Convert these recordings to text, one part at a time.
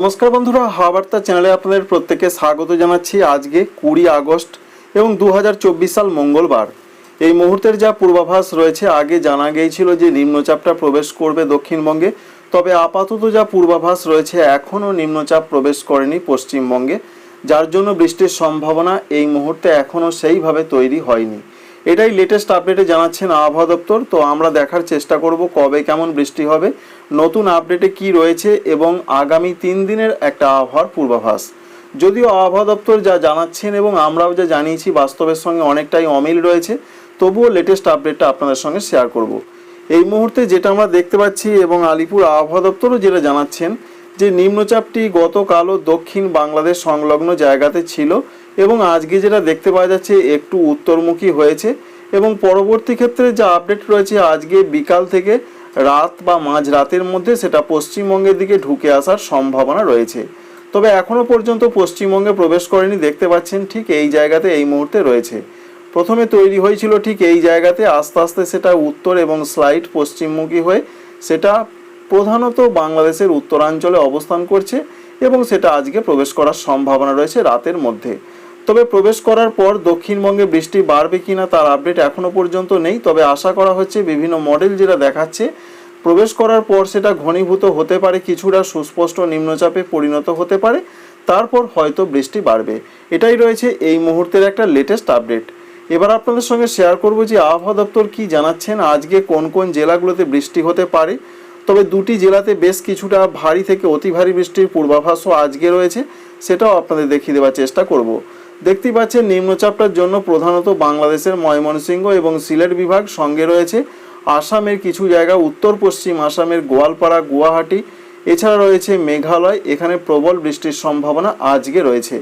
নমস্কার বন্ধুরা, হাওয়াবার্তা চ্যানেলে আপনাদের প্রত্যেককে স্বাগত জানাচ্ছি। আজকে কুড়ি আগস্ট এবং দু হাজার চব্বিশ সাল মঙ্গলবার। এই মুহূর্তের যা পূর্বাভাস রয়েছে, আগে জানা গিয়েছিল যে নিম্নচাপটা প্রবেশ করবে দক্ষিণবঙ্গে, তবে আপাতত যা পূর্বাভাস রয়েছে, এখনও নিম্নচাপ প্রবেশ করেনি পশ্চিমবঙ্গে, যার জন্য বৃষ্টির সম্ভাবনা এই মুহূর্তে এখনও সেইভাবে তৈরি হয়নি। এটাই লেটেস্ট আপডেটে জানাচ্ছেন আবহাওয়া দপ্তর। তো আমরা দেখার চেষ্টা করব কবে কেমন বৃষ্টি হবে, নতুন আপডেটে কি রয়েছে এবং আগামী তিন দিনের একটা আবহাওয়ার পূর্বাভাস। যদিও আবহাওয়া দপ্তর যা জানাচ্ছেন এবং আমরাও যা জানিয়েছি বাস্তবের সঙ্গে অনেকটাই অমিল রয়েছে, তবুও লেটেস্ট আপডেটটা আপনাদের সঙ্গে শেয়ার করব। এই মুহূর্তে যেটা আমরা দেখতে পাচ্ছি এবং আলিপুর আবহাওয়া দপ্তরও যেটা জানাচ্ছেন যে নিম্নচাপটি গতকালও দক্ষিণ বাংলাদেশ সংলগ্ন জায়গাতে ছিল এবং আজকে যেটা দেখতে পাওয়া যাচ্ছে, একটু উত্তরমুখী হয়েছে এবং পরবর্তী ক্ষেত্রে যা আপডেট রয়েছে, আজকে বিকাল থেকে রাত বা মাঝ রাতের মধ্যে সেটা পশ্চিমবঙ্গের দিকে ঢুকে আসার সম্ভাবনা রয়েছে। তবে এখনও পর্যন্ত পশ্চিমবঙ্গে প্রবেশ করেনি, দেখতে পাচ্ছেন ঠিক এই জায়গাতে এই মুহূর্তে রয়েছে। প্রথমে তৈরি হয়েছিল ঠিক এই জায়গাতে, আস্তে আস্তে সেটা উত্তর এবং স্লাইড পশ্চিমমুখী হয়ে সেটা প্রধানত বাংলাদেশের উত্তরাঞ্চলে অবস্থান করছে এবং সেটা আজকে প্রবেশ করার সম্ভাবনা রয়েছে রাতের মধ্যে। তবে প্রবেশ করার পর দক্ষিণবঙ্গে বৃষ্টি বাড়বে কিনা তার আপডেট এখনও পর্যন্ত নেই। তবে আশা করা হচ্ছে বিভিন্ন মডেল যেটা দেখাচ্ছে, প্রবেশ করার পর সেটা ঘনীভূত হতে পারে, কিছুটা সুস্পষ্ট নিম্নচাপে পরিণত হতে পারে, তারপর হয়তো বৃষ্টি বাড়বে। এটাই রয়েছে এই মুহূর্তের একটা লেটেস্ট আপডেট এবার আপনাদের সঙ্গে শেয়ার করব যে আবহাওয়া দপ্তর কি জানাচ্ছেন, আজকে কোন কোন জেলাগুলোতে বৃষ্টি হতে পারে। তবে দুটি জেলাতে বেশ কিছুটা ভারী থেকে অতি ভারী বৃষ্টির পূর্বাভাসও আজকে রয়েছে, সেটাও আপনাদের দেখিয়ে দেওয়ার চেষ্টা করব। দেখতেই পাচ্ছেন, নিম্নচাপটার জন্য প্রধানত বাংলাদেশের ময়মনসিংহ এবং সিলেট বিভাগ সঙ্গে রয়েছে আসামের কিছু জায়গা, উত্তর পশ্চিম আসামের গোয়ালপাড়া, গুয়াহাটি, এছাড়া রয়েছে মেঘালয়, এখানে প্রবল বৃষ্টির সম্ভাবনা আজকে রয়েছে।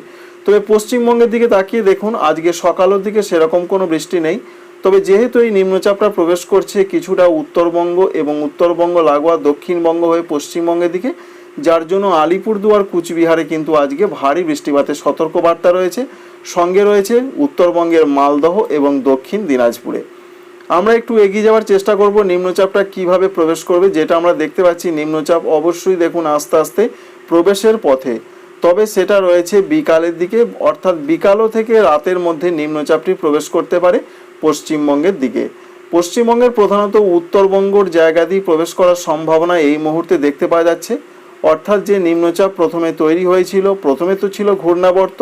তবে পশ্চিমবঙ্গের দিকে তাকিয়ে দেখুন, আজকে সকালের দিকে সেরকম কোনো বৃষ্টি নেই। তবে যেহেতু এই নিম্নচাপটা প্রবেশ করছে কিছুটা উত্তরবঙ্গ এবং উত্তরবঙ্গ লাগোয়া দক্ষিণবঙ্গ হয়ে পশ্চিমবঙ্গের দিকে, যার জন্য আলিপুরদুয়ার, কুচবিহারে কিন্তু আজকে ভারী বৃষ্টিপাতের সতর্কবার্তা রয়েছে। সঙ্গে রয়েছে উত্তরবঙ্গের মালদহ এবং দক্ষিণ দিনাজপুরে। আমরা একটু এগিয়ে যাওয়ার চেষ্টা করব নিম্নচাপটা কীভাবে প্রবেশ করবে, যেটা আমরা দেখতে পাচ্ছি নিম্নচাপ অবশ্যই দেখুন আস্তে আস্তে প্রবেশের পথে। তবে সেটা রয়েছে বিকালের দিকে, অর্থাৎ বিকালও থেকে রাতের মধ্যে নিম্নচাপটি প্রবেশ করতে পারে পশ্চিমবঙ্গের দিকে। পশ্চিমবঙ্গের প্রধানত উত্তরবঙ্গর জায়গা দিয়ে প্রবেশ করার সম্ভাবনা এই মুহূর্তে দেখতে পাওয়া যাচ্ছে। অর্থাৎ যে নিম্নচাপ প্রথমে তৈরি হয়েছিল, প্রথমে তো ছিল ঘূর্ণাবর্ত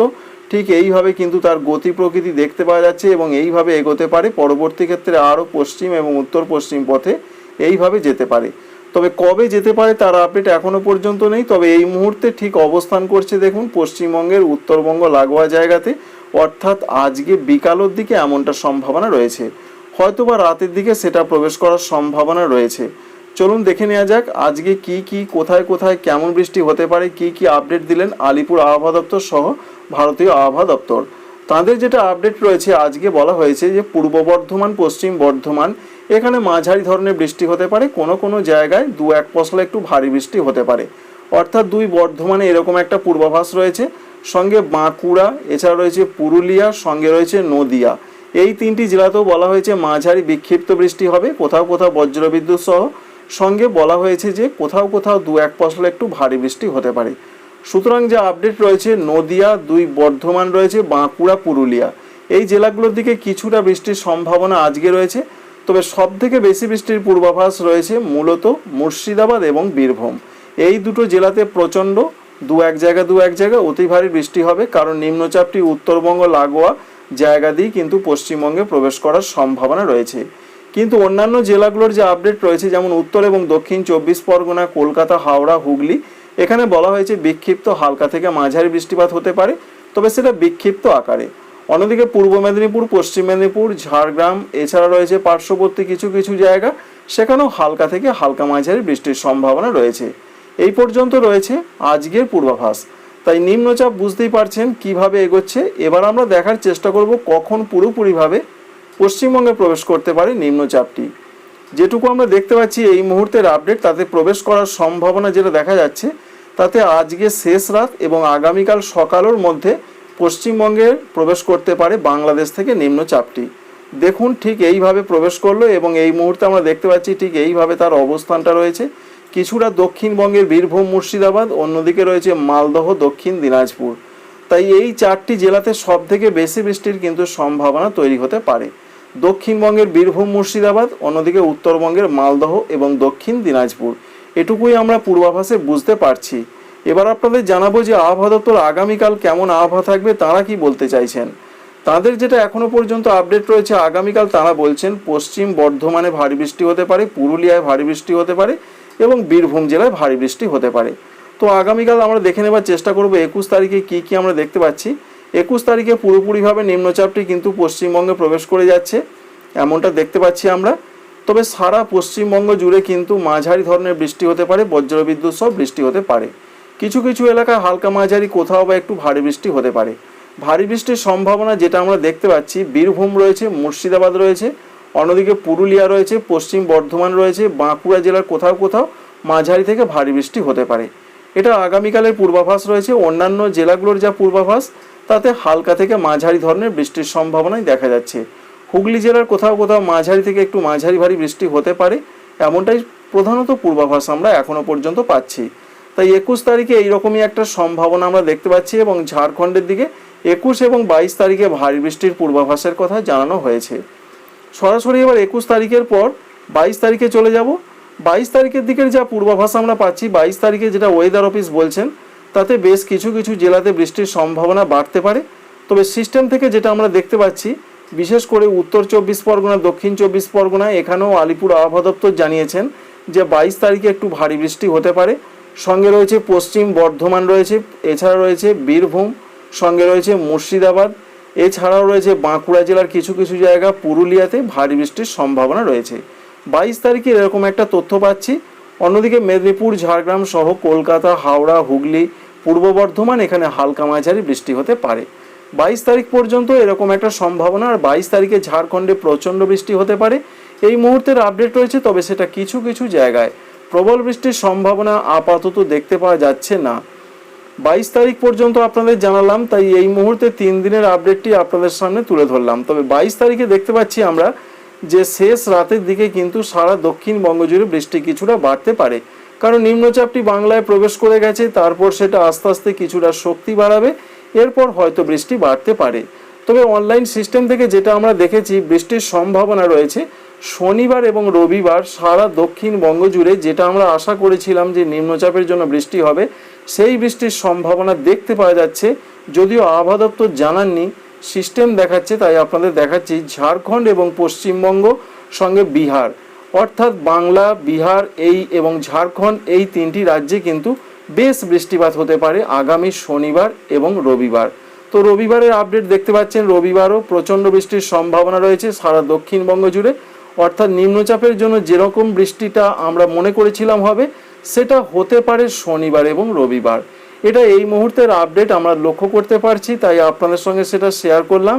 ঠিক এইভাবে কিন্তু তার গতি প্রকৃতি দেখতে পাওয়া যাচ্ছে এবং এইভাবে এগোতে পারে। পরবর্তী ক্ষেত্রে আরও পশ্চিম এবং উত্তর পশ্চিম পথে এইভাবে যেতে পারে। তবে কবে যেতে পারে তার আপডেট এখনও পর্যন্ত নেই। তবে এই মুহূর্তে ঠিক অবস্থান করছে দেখুন পশ্চিমবঙ্গের উত্তরবঙ্গ লাগোয়া জায়গাতে। অর্থাৎ আজকে বিকালের দিকে এমনটা সম্ভাবনা রয়েছে। হয়তোবা রাতের দিকে সেটা প্রবেশ করার সম্ভাবনা রয়েছে। চলুন দেখে নেওয়া যাক আজকে কি কি, কোথায় কোথায়, কেমন বৃষ্টি হতে পারে, কি কি আপডেট দিলেন আলিপুর আবহাওয়া দপ্তর সহ ভারতীয় আবহাওয়া দপ্তর। তাদের যেটা আপডেট রয়েছে, আজকে বলা হয়েছে যে পূর্ব বর্ধমান, পশ্চিম বর্ধমান, এখানে মাঝারি ধরনের বৃষ্টি হতে পারে। কোনো কোনো জায়গায় দু এক পশলা একটু ভারী বৃষ্টি হতে পারে। অর্থাৎ দুই বর্ধমানে এরকম একটা পূর্বাভাস রয়েছে। সঙ্গে বাঁকুড়া, এছাড়া রয়েছে পুরুলিয়া, সঙ্গে রয়েছে নদিয়া। এই তিনটি জেলাতেও বলা হয়েছে মাঝারি বিক্ষিপ্ত বৃষ্টি হবে। কোথাও কোথাও বজ্রবিদ্যুৎ সহ সঙ্গে বলা হয়েছে যে কোথাও কোথাও দু এক পশলা একটু ভারী বৃষ্টি হতে পারে। সুতরাং যে আপডেট রয়েছে, নদিয়া, দুই বর্ধমান রয়েছে, বাঁকুড়া, পুরুলিয়া। এই জেলাগুলোর দিকে কিছুটা বৃষ্টির সম্ভাবনা আজকে রয়েছে, তবে সব থেকে বেশি বৃষ্টির পূর্বাভাস রয়েছে মূলত মুর্শিদাবাদ এবং বীরভূম। এই দুটো জেলাতে প্রচণ্ড, দু এক জায়গা, দু এক জায়গা অতি ভারী বৃষ্টি হবে, কারণ নিম্নচাপটি উত্তরবঙ্গ, লাগোয়া জায়গা দিয়ে কিন্তু পশ্চিমবঙ্গে প্রবেশ করার সম্ভাবনা রয়েছে। কিন্তু অন্যান্য জেলাগুলোর যে আপডেট রয়েছে, যেমন উত্তর এবং দক্ষিণ চব্বিশ পরগনা, কলকাতা, হাওড়া, হুগলি, এখানে বলা হয়েছে বিক্ষিপ্ত হালকা থেকে মাঝারি বৃষ্টিপাত হতে পারে, তবে সেটা বিক্ষিপ্ত আকারে। অন্যদিকে পূর্ব মেদিনীপুর, পশ্চিম মেদিনীপুর, ঝাড়গ্রাম, এছাড়া রয়েছে পার্শ্ববর্তী কিছু কিছু জায়গা, সেখানেও হালকা থেকে হালকা মাঝারি বৃষ্টির সম্ভাবনা রয়েছে। এই পর্যন্ত রয়েছে আজকের পূর্বাভাস। তাই নিম্নচাপ বুঝতেই পারছেন কীভাবে এগোচ্ছে। এবার আমরা দেখার চেষ্টা করব কখন পুরোপুরিভাবে পশ্চিমবঙ্গে প্রবেশ করতে পারে নিম্নচাপটি। যেটুকু আমরা দেখতে পাচ্ছি, এই মুহূর্তের আপডেট তাতে প্রবেশ করার সম্ভাবনা যেটা দেখা যাচ্ছে, তাতে আজকে শেষ রাত এবং আগামীকাল সকালের মধ্যে পশ্চিমবঙ্গে প্রবেশ করতে পারে বাংলাদেশ থেকে নিম্নচাপটি। দেখুন ঠিক এইভাবে প্রবেশ করল এবং এই মুহূর্তে আমরা দেখতে পাচ্ছি ঠিক এইভাবে তার অবস্থানটা রয়েছে। কিছুটা দক্ষিণবঙ্গের বীরভূম মুর্শিদাবাদ, অন্যদিকে রয়েছে মালদহ, দক্ষিণ দিনাজপুর। তাই এই চারটি জেলাতে সব থেকে বেশি বৃষ্টির কিন্তু সম্ভাবনা তৈরি হতে পারে। দক্ষিণবঙ্গের বীরভূম মুর্শিদাবাদ, অন্যদিকে উত্তরবঙ্গের মালদহ এবং দক্ষিণ দিনাজপুর। এটুকুই আমরা পূর্বাভাসে বুঝতে পারছি। এবার আপনাদের জানাব যে আবহাওয়া দপ্তর আগামীকাল কেমন আবহাওয়া থাকবে, তারা কি বলতে চাইছেন? তাদের যেটা এখনও পর্যন্ত আপডেট রয়েছে, আগামীকাল তারা বলছেন, পশ্চিম বর্ধমানে ভারী বৃষ্টি হতে পারে, পুরুলিয়ায় ভারী বৃষ্টি হতে পারে এবং বীরভূম জেলায় ভারী বৃষ্টি হতে পারে। তো আগামীকাল আমরা দেখে নেবার চেষ্টা করব, একুশ তারিখে কি কি আমরা দেখতে পাচ্ছি। একুশ তারিখে পুরোপুরিভাবে নিম্নচাপটি কিন্তু পশ্চিমবঙ্গে প্রবেশ করে যাচ্ছে, এমনটা দেখতে পাচ্ছি আমরা। তবে সারা পশ্চিমবঙ্গ জুড়ে কিন্তু মাঝারি ধরনের বৃষ্টি হতে পারে, বজ্রবিদ্যুৎ সহ বৃষ্টি হতে পারে। কিছু কিছু এলাকায় হালকা মাঝারি, কোথাও বা একটু ভারী বৃষ্টি হতে পারে। ভারী বৃষ্টির সম্ভাবনা যেটা আমরা দেখতে পাচ্ছি, বীরভূম রয়েছে, মুর্শিদাবাদ রয়েছে, অন্যদিকে পুরুলিয়া রয়েছে, পশ্চিম বর্ধমান রয়েছে, বাঁকুড়া জেলার কোথাও কোথাও মাঝারি থেকে ভারী বৃষ্টি হতে পারে। এটা আগামীকালের পূর্বাভাস রয়েছে। অন্যান্য জেলাগুলোর যা পূর্বাভাস, তাতে হালকা থেকে মাঝারি ধরনের বৃষ্টির সম্ভাবনাই দেখা যাচ্ছে। হুগলি জেলার কোথাও কোথাও মাঝারি থেকে একটু মাঝারি ভারী বৃষ্টি হতে পারে, এমনটাই প্রধানত পূর্বাভাস আমরা এখনও পর্যন্ত পাচ্ছি। তাই একুশ তারিখে এইরকমই একটা সম্ভাবনা আমরা দেখতে পাচ্ছি এবং ঝাড়খণ্ডের দিকে একুশ এবং বাইশ তারিখে ভারী বৃষ্টির পূর্বাভাসের কথা জানানো হয়েছে। সরাসরি এবার একুশ তারিখের পর বাইশ তারিখে চলে যাব। বাইশ তারিখের দিকের যা পূর্বাভাস আমরা পাচ্ছি, বাইশ তারিখে যেটা ওয়েদার অফিস বলছেন, তাতে বেশ কিছু কিছু জেলাতে বৃষ্টির সম্ভাবনা বাড়তে পারে। তবে সিস্টেম থেকে যেটা আমরা দেখতে পাচ্ছি, বিশেষ করে উত্তর চব্বিশ পরগনা, দক্ষিণ চব্বিশ পরগনা, এখানেও আলিপুর আবহাওয়া দপ্তর জানিয়েছেন যে বাইশ তারিখে একটু ভারী বৃষ্টি হতে পারে। সঙ্গে রয়েছে পশ্চিম বর্ধমান রয়েছে, এছাড়া রয়েছে বীরভূম, সঙ্গে রয়েছে মুর্শিদাবাদ, এছাড়াও রয়েছে বাঁকুড়া জেলার কিছু কিছু জায়গা, পুরুলিয়াতে ভারী বৃষ্টির সম্ভাবনা রয়েছে। বাইশ তারিখে এরকম একটা তথ্য পাচ্ছি। অন্যদিকে মেদিনীপুর, ঝাড়গ্রাম সহ কলকাতা, হাওড়া, হুগলি, পূর্ব বর্ধমান এখানে হালকা মাঝারি বৃষ্টি হতে পারে। বাইশ তারিখ পর্যন্ত এরকম একটা সম্ভাবনা আর বাইশ তারিখে ঝাড়খণ্ডে প্রচণ্ড বৃষ্টি হতে পারে। এই মুহূর্তের আপডেট রয়েছে, তবে সেটা কিছু কিছু জায়গায়। প্রবল বৃষ্টির সম্ভাবনা আপাতত দেখতে পাওয়া যাচ্ছে না। বাইশ তারিখ পর্যন্ত আপনাদের জানালাম, তাই এই মুহূর্তে তিন দিনের আপডেটটি আপনাদের সামনে তুলে ধরলাম। তবে বাইশ তারিখে দেখতে পাচ্ছি আমরা যে শেষ রাতের দিকে কিন্তু সারা দক্ষিণবঙ্গ জুড়ে বৃষ্টি কিছুটা বাড়তে পারে। কারণ নিম্নচাপটি বাংলায় প্রবেশ করে গেছে, তারপর সেটা আস্তে আস্তে কিছুটা শক্তি বাড়াবে, এরপর হয়তো বৃষ্টি বাড়তে পারে। তবে অনলাইন সিস্টেম থেকে যেটা আমরা দেখেছি, বৃষ্টির সম্ভাবনা রয়েছে। শনিবার এবং রবিবার সারা দক্ষিণবঙ্গ জুড়ে যেটা আমরা আশা করেছিলাম যে নিম্নচাপের জন্য বৃষ্টি হবে, সেই বৃষ্টির সম্ভাবনা দেখতে পাওয়া যাচ্ছে। যদিও আবহাওয়া দপ্তর জানাননি সিস্টেম দেখাচ্ছে, তাই আপনাদের দেখাচ্ছি ঝাড়খণ্ড এবং পশ্চিমবঙ্গ, সঙ্গে বিহার। অর্থাৎ বাংলা, বিহার, এই এবং ঝাড়খণ্ড, এই তিনটি রাজ্যে কিন্তু বেশ বৃষ্টিপাত হতে পারে আগামী শনিবার এবং রবিবার। তো রবিবারের আপডেট দেখতে পাচ্ছেন, রবিবারও প্রচণ্ড বৃষ্টির সম্ভাবনা রয়েছে সারা দক্ষিণবঙ্গ জুড়ে। অর্থাৎ নিম্নচাপের জন্য যেরকম বৃষ্টিটা আমরা মনে করেছিলাম হবে, সেটা হতে পারে শনিবার এবং রবিবার। এটা এই মুহূর্তের আপডেট আমরা লক্ষ্য করতে পারছি, তাই আপনাদের সঙ্গে সেটা শেয়ার করলাম।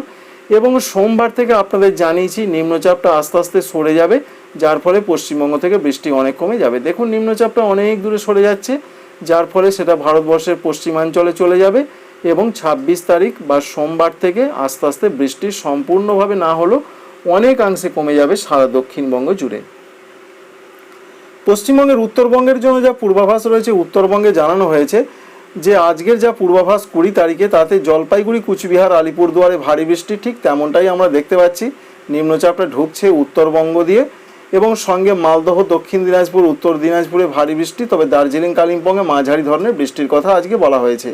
এবং সোমবার থেকে আপনাদের জানিয়েছি, নিম্নচাপটা আস্তে আস্তে সরে যাবে, যার ফলে পশ্চিমবঙ্গ থেকে বৃষ্টি অনেক কমে যাবে। দেখুন, নিম্নচাপটা অনেক দূরে সরে যাচ্ছে, যার ফলে সেটা ভারতবর্ষের পশ্চিমাঞ্চলে চলে যাবে এবং ২৬ তারিখ বা সোমবার থেকে আস্তে আস্তে বৃষ্টি সম্পূর্ণভাবে না হলেও অনেকাংশে কমে যাবে সারা দক্ষিণবঙ্গ জুড়ে। পশ্চিমবঙ্গের উত্তরবঙ্গের জন্য যা পূর্বাভাস রয়েছে, উত্তরবঙ্গে জানানো হয়েছে যে আজকের যা পূর্বাভাস কুড়ি তারিখে, তাতে জলপাইগুড়ি, কুচবিহার, আলিপুরদুয়ারে ভারী বৃষ্টি, ঠিক তেমনটাই আমরা দেখতে পাচ্ছি। নিম্নচাপটা ঢুকছে উত্তরবঙ্গ দিয়ে এবং সঙ্গে মালদহ, দক্ষিণ দিনাজপুর, উত্তর দিনাজপুরে ভারী বৃষ্টি, তবে দার্জিলিং, কালিম্পংয়ে মাঝারি ধরনের বৃষ্টির কথা আজকে বলা হয়েছে।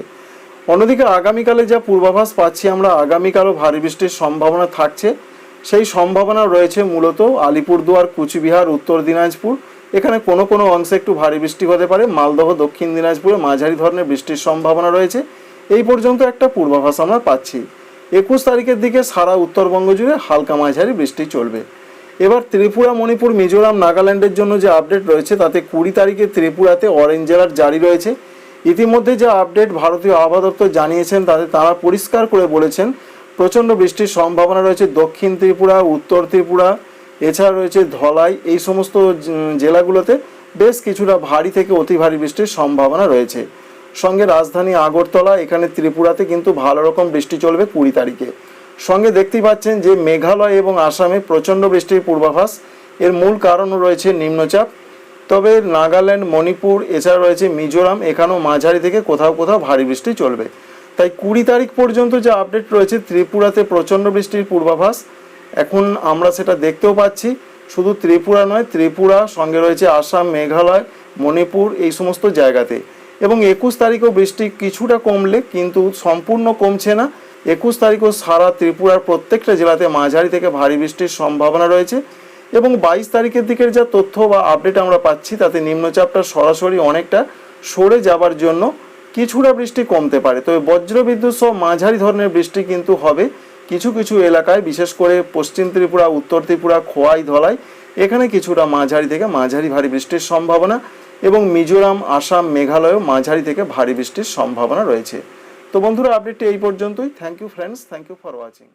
অন্যদিকে আগামীকালে যা পূর্বাভাস পাচ্ছি আমরা, আগামীকালও ভারী বৃষ্টির সম্ভাবনা থাকছে। সেই সম্ভাবনা রয়েছে মূলত আলিপুরদুয়ার, কুচবিহার, উত্তর দিনাজপুর এখানে কোনো কোনো অংশে একটু ভারী বৃষ্টি হতে পারে। মালদহ, দক্ষিণ দিনাজপুরে মাঝারি ধরনের বৃষ্টির সম্ভাবনা রয়েছে। এই পর্যন্ত একটা পূর্বাভাস আমরা পাচ্ছি। একুশ তারিখের দিকে সারা উত্তরবঙ্গ জুড়ে হালকা মাঝারি বৃষ্টি চলবে। এবার ত্রিপুরা, মণিপুর, মিজোরাম, নাগাল্যান্ডের জন্য যে আপডেট রয়েছে, তাতে কুড়ি তারিখে ত্রিপুরাতে অরেঞ্জ জেলার জারি রয়েছে। ইতিমধ্যে যে আপডেট ভারতীয় আবহাওয়া দপ্তর জানিয়েছেন, তাতে তারা পরিষ্কার করে বলেছেন, প্রচণ্ড বৃষ্টির সম্ভাবনা রয়েছে দক্ষিণ ত্রিপুরা, উত্তর ত্রিপুরা এছাড়া রয়েছে ধলাই, এই সমস্ত জেলাগুলোতে বেশ কিছুটা ভারী থেকে অতি ভারী বৃষ্টির সম্ভাবনা রয়েছে। সঙ্গে রাজধানী আগরতলা, এখানে ত্রিপুরাতে কিন্তু ভালো রকম বৃষ্টি চলবে কুড়ি তারিখে। সঙ্গে দেখতেই পাচ্ছেন যে মেঘালয় এবং আসামে প্রচণ্ড বৃষ্টির পূর্বাভাস। এর মূল কারণও রয়েছে নিম্নচাপ। তবে নাগাল্যান্ড, মণিপুর, এছাড়া রয়েছে মিজোরাম, এখানেও মাঝারি থেকে কোথাও কোথাও ভারী বৃষ্টি চলবে। তাই কুড়ি তারিখ পর্যন্ত যে আপডেট রয়েছে, ত্রিপুরাতে প্রচণ্ড বৃষ্টির পূর্বাভাস। এখন আমরা সেটা দেখতেও পাচ্ছি। শুধু ত্রিপুরা নয়, ত্রিপুরা, সঙ্গে রয়েছে আসাম, মেঘালয়, মণিপুর এই সমস্ত জায়গাতে। এবং একুশ তারিখেও বৃষ্টি কিছুটা কমলে কিন্তু সম্পূর্ণ কমছে না। একুশ তারিখও সারা ত্রিপুরার প্রত্যেকটা জেলাতে মাঝারি থেকে ভারী বৃষ্টির সম্ভাবনা রয়েছে। এবং বাইশ তারিখের দিকের যা তথ্য বা আপডেট আমরা পাচ্ছি, তাতে নিম্নচাপটা সরাসরি অনেকটা সরে যাবার জন্য কিছুটা বৃষ্টি কমতে পারে। তবে বজ্রবিদ্যুৎ সহ মাঝারি ধরনের বৃষ্টি কিন্তু হবে। কিছু কিছু এলাকায়, বিশেষ করে পশ্চিম ত্রিপুরা, উত্তর ত্রিপুরা, খোয়াই, ধলাই, এখানে কিছুটা মাঝারি থেকে মাঝারি ভারী বৃষ্টির সম্ভাবনা এবং মিজোরাম, আসাম, মেঘালয়েও মাঝারি থেকে ভারী বৃষ্টির সম্ভাবনা রয়েছে। তো বন্ধুরা আপডেটটি এই পর্যন্তই। Thank you friends thank you for watching